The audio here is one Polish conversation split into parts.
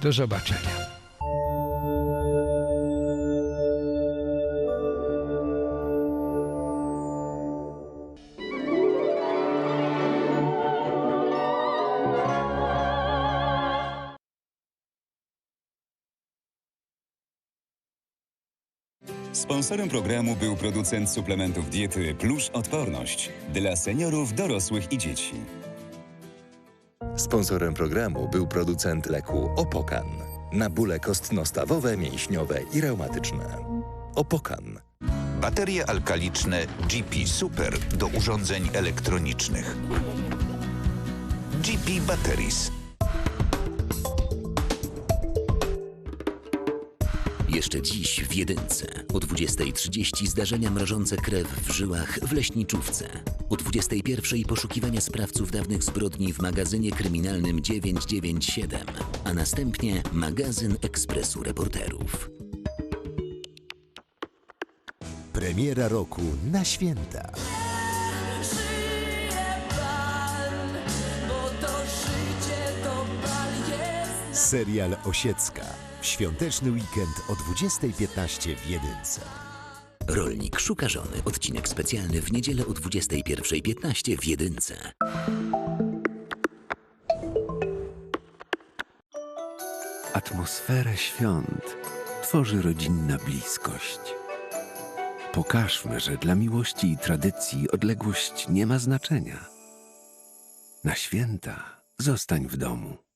Do zobaczenia. Sponsorem programu był producent suplementów diety Plusz Odporność dla seniorów, dorosłych i dzieci. Sponsorem programu był producent leku Opokan na bóle kostno-stawowe, mięśniowe i reumatyczne. Opokan. Baterie alkaliczne GP Super do urządzeń elektronicznych. GP Batteries. Jeszcze dziś w Jedynce o 20.30 zdarzenia mrożące krew w żyłach w leśniczówce. O 21.00 poszukiwania sprawców dawnych zbrodni w magazynie kryminalnym 997, a następnie magazyn Ekspresu Reporterów. Premiera roku na święta. Serial Osiecka. W świąteczny weekend o 20.15 w Jedynce. Rolnik szuka żony. Odcinek specjalny w niedzielę o 21.15 w Jedynce. Atmosferę świąt tworzy rodzinna bliskość. Pokażmy, że dla miłości i tradycji odległość nie ma znaczenia. Na święta zostań w domu.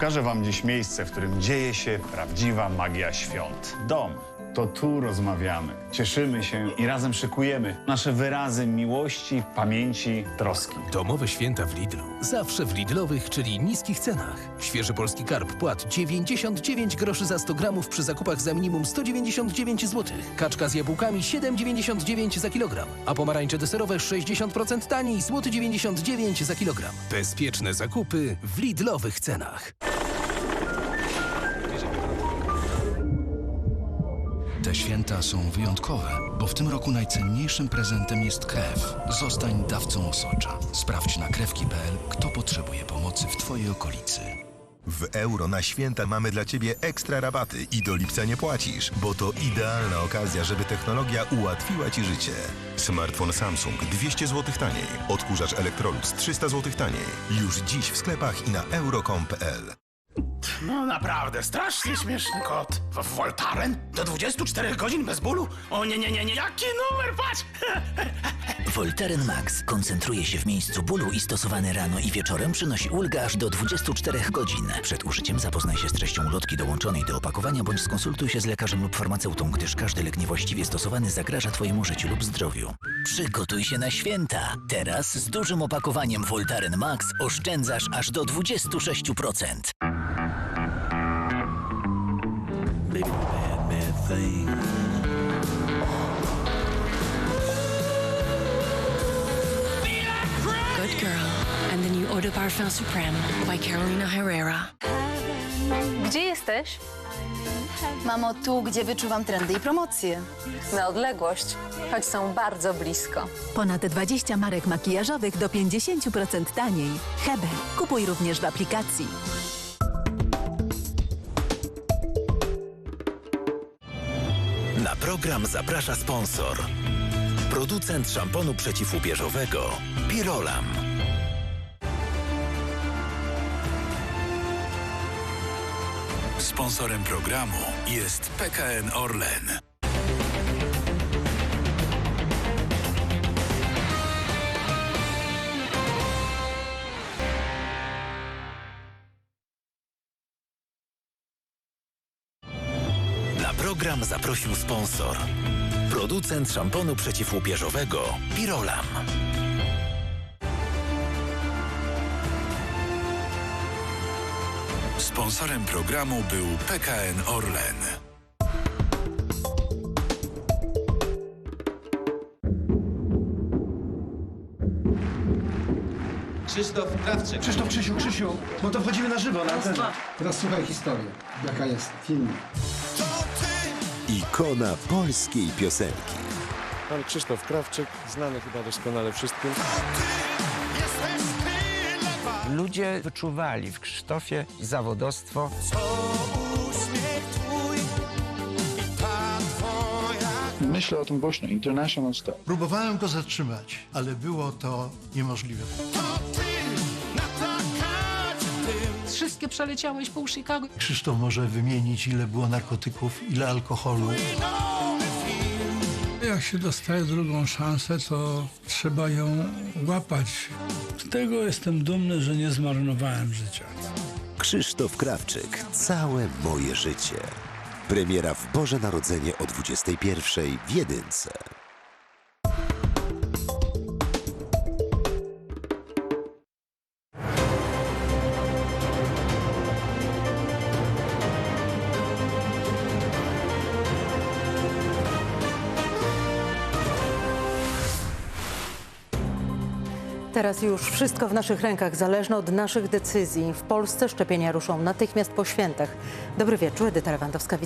Pokażę Wam dziś miejsce, w którym dzieje się prawdziwa magia świąt. Dom. To tu rozmawiamy, cieszymy się i razem szykujemy nasze wyrazy miłości, pamięci, troski. Domowe święta w Lidlu. Zawsze w Lidlowych, czyli niskich cenach. Świeży polski karp płat 99 groszy za 100 gramów przy zakupach za minimum 199 zł. Kaczka z jabłkami 7,99 za kilogram. A pomarańcze deserowe 60% taniej, złoty 99 za kilogram. Bezpieczne zakupy w Lidlowych cenach. Te święta są wyjątkowe, bo w tym roku najcenniejszym prezentem jest krew. Zostań dawcą osocza. Sprawdź na krewki.pl, kto potrzebuje pomocy w Twojej okolicy. W euro na święta mamy dla Ciebie ekstra rabaty i do lipca nie płacisz, bo to idealna okazja, żeby technologia ułatwiła Ci życie. Smartfon Samsung 200 zł taniej, odkurzacz Electrolux 300 zł taniej. Już dziś w sklepach i na euro.com.pl. No naprawdę, strasznie śmieszny kot. W Voltaren? Do 24 godzin bez bólu? O nie, nie, nie, nie, jaki numer, patrz! Voltaren Max koncentruje się w miejscu bólu i stosowany rano i wieczorem przynosi ulgę aż do 24 godzin. Przed użyciem zapoznaj się z treścią ulotki dołączonej do opakowania bądź skonsultuj się z lekarzem lub farmaceutą, gdyż każdy lek niewłaściwie stosowany zagraża Twojemu życiu lub zdrowiu. Przygotuj się na święta. Teraz z dużym opakowaniem Voltaren Max oszczędzasz aż do 26%. Baby, bad, bad thing. Good Girl and the new Eau de Parfum Supreme by Carolina Herrera. Gdzie jesteś? Mamo, tu, gdzie wyczuwam trendy i promocje. Na odległość, choć są bardzo blisko. Ponad 20 marek makijażowych do 50% taniej. Hebe. Kupuj również w aplikacji. Program zaprasza sponsor. Producent szamponu przeciwłupieżowego Pirolam. Sponsorem programu jest PKN Orlen. Program zaprosił sponsor. Producent szamponu przeciwłupieżowego Pirolam. Sponsorem programu był PKN Orlen. Krzysztof Krawczyk. Krzysztof, Krzysiu, Krzysiu, no to wchodzimy na żywo na antenę. Teraz słuchaj historię, jaka jest w filmie. Ikona polskiej piosenki. Pan Krzysztof Krawczyk, znany chyba doskonale wszystkim. Ludzie wyczuwali w Krzysztofie zawodostwo. Myślę o tym głośno. International Star. Próbowałem go zatrzymać, ale było to niemożliwe. Wszystkie przeleciałeś pół Chicago. Krzysztof może wymienić, ile było narkotyków, ile alkoholu. Jak się dostaje drugą szansę, to trzeba ją łapać. Z tego jestem dumny, że nie zmarnowałem życia. Krzysztof Krawczyk. Całe moje życie. Premiera w Boże Narodzenie o 21 w Jedynce. Teraz już wszystko w naszych rękach, zależne od naszych decyzji. W Polsce szczepienia ruszą natychmiast po świętach. Dobry wieczór, Edyta Lewandowska.